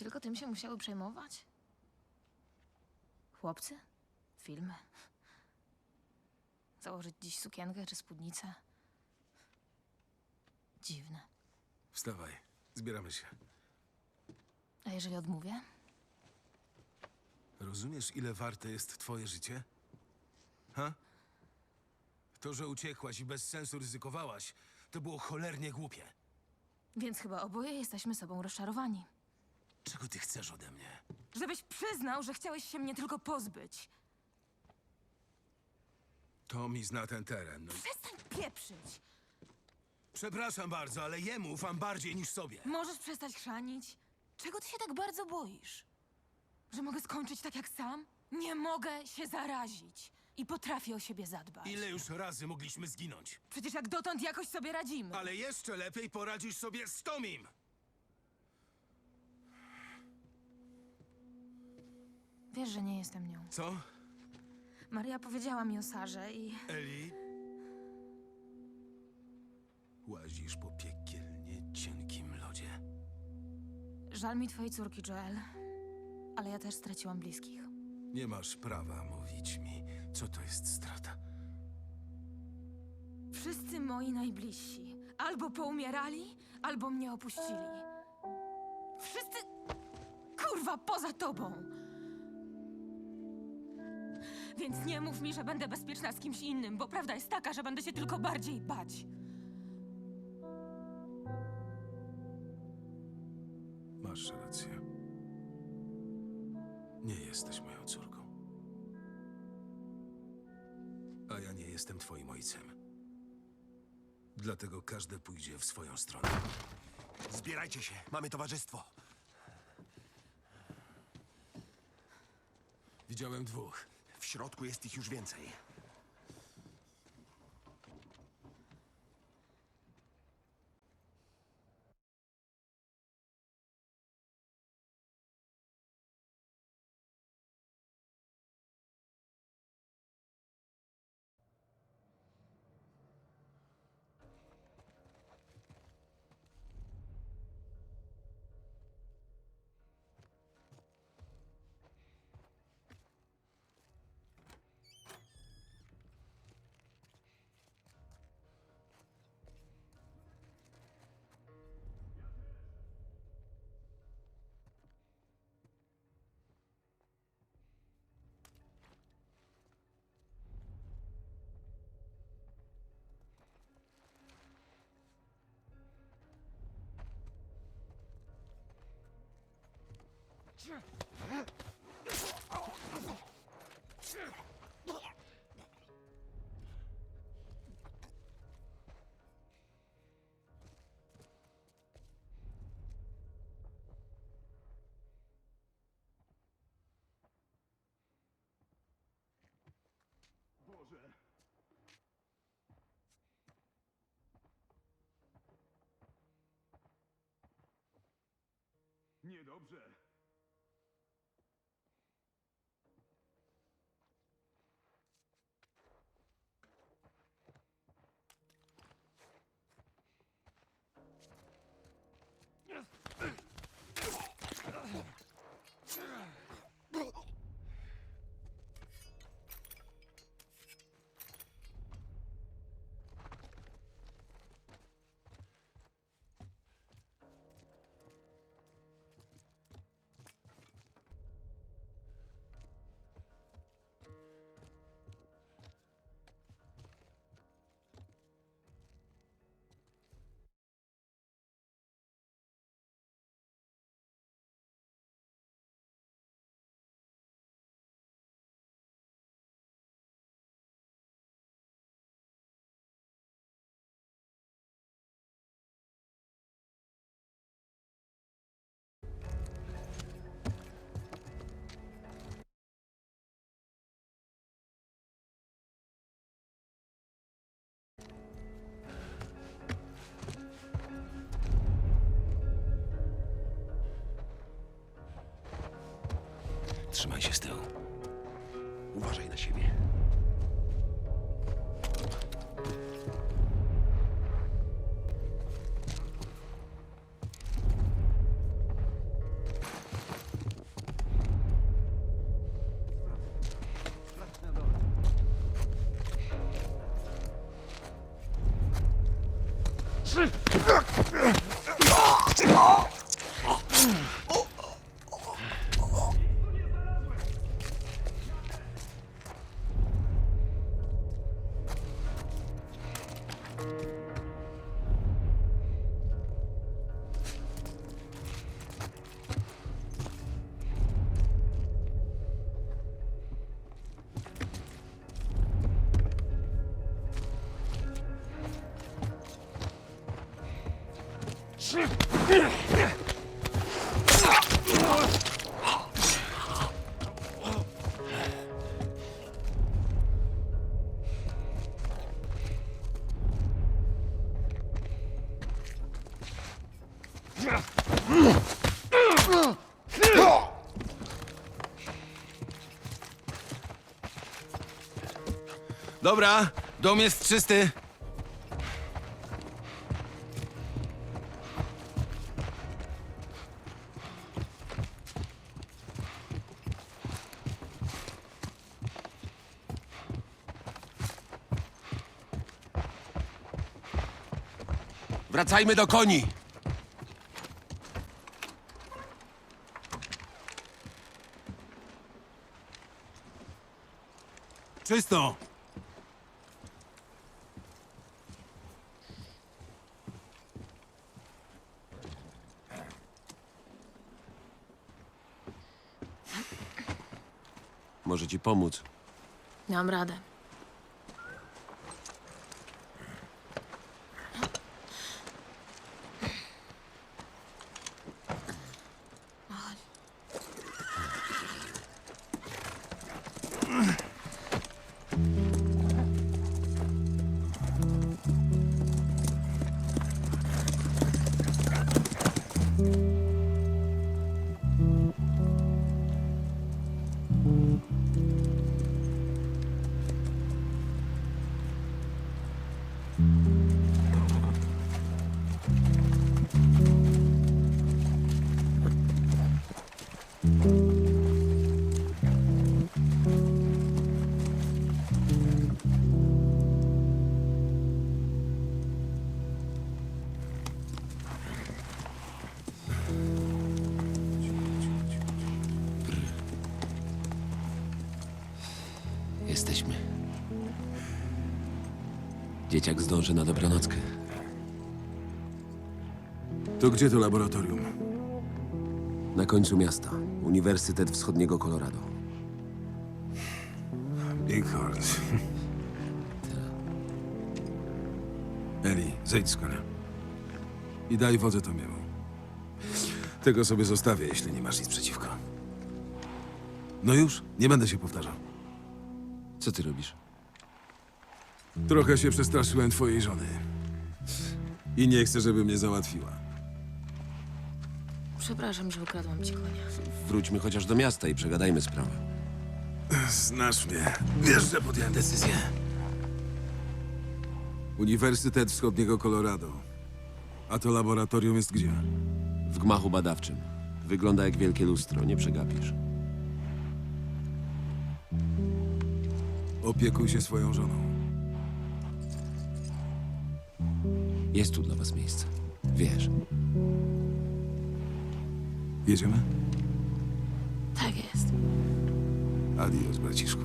Tylko tym się musiały przejmować? Chłopcy? Filmy? Założyć dziś sukienkę czy spódnicę? Dziwne. Wstawaj, zbieramy się. A jeżeli odmówię? Rozumiesz, ile warte jest twoje życie? Ha? To, że uciekłaś i bez sensu ryzykowałaś, to było cholernie głupie. Więc chyba oboje jesteśmy sobą rozczarowani. Czego ty chcesz ode mnie? Żebyś przyznał, że chciałeś się mnie tylko pozbyć. Tommy zna ten teren. No, i- Przestań pieprzyć! przepraszam bardzo, ale jemu ufam bardziej niż sobie. Możesz przestać chrzanić? Czego ty się tak bardzo boisz? Że mogę skończyć tak jak sam? Nie mogę się zarazić. I potrafię o siebie zadbać. Ile już razy mogliśmy zginąć? Przecież jak dotąd jakoś sobie radzimy. Ale jeszcze lepiej poradzisz sobie z Tomim! Wiesz, że nie jestem nią. Co? Maria powiedziała mi o Sarze i... Eli? Łazisz po piekielnie cienkim lodzie. Żal mi twojej córki, Joel. Ale ja też straciłam bliskich. Nie masz prawa mówić mi, co to jest strata. Wszyscy moi najbliżsi albo poumierali, albo mnie opuścili. Wszyscy... Kurwa, poza tobą! Więc nie mów mi, że będę bezpieczna z kimś innym, bo prawda jest taka, że będę się tylko bardziej bać. Masz rację. Nie jesteś moją córką. A ja nie jestem twoim ojcem. Dlatego każdy pójdzie w swoją stronę. Zbierajcie się, mamy towarzystwo. Widziałem dwóch. W środku jest ich już więcej. Boże! Niedobrze. Trzymaj się z tyłu. Uważaj na siebie. Oh! Dobra, dom jest czysty. Wracajmy do koni! Czysto. Może ci pomóc. Dam radę. Jesteśmy. Dzieciak zdąży na dobranockę. To gdzie to laboratorium? Na końcu miasta. Uniwersytet Wschodniego Colorado. Bighorn. Eli, zejdź z konia. I daj wodę Tomiemu. Tego sobie zostawię, jeśli nie masz nic przeciwko. No już, nie będę się powtarzał. Co ty robisz? Trochę się przestraszyłem twojej żony. I nie chcę, żeby mnie załatwiła. Przepraszam, że ukradłam ci konia. Wróćmy chociaż do miasta i przegadajmy sprawę. Znasz mnie. Wiesz, że podjąłem decyzję. Uniwersytet Wschodniego Colorado. A to laboratorium jest gdzie? W gmachu badawczym. Wygląda jak wielkie lustro, nie przegapisz. Opiekuj się swoją żoną. Jest tu dla was miejsce. Wiesz. Jedziemy? Tak jest. Adios, braciszku.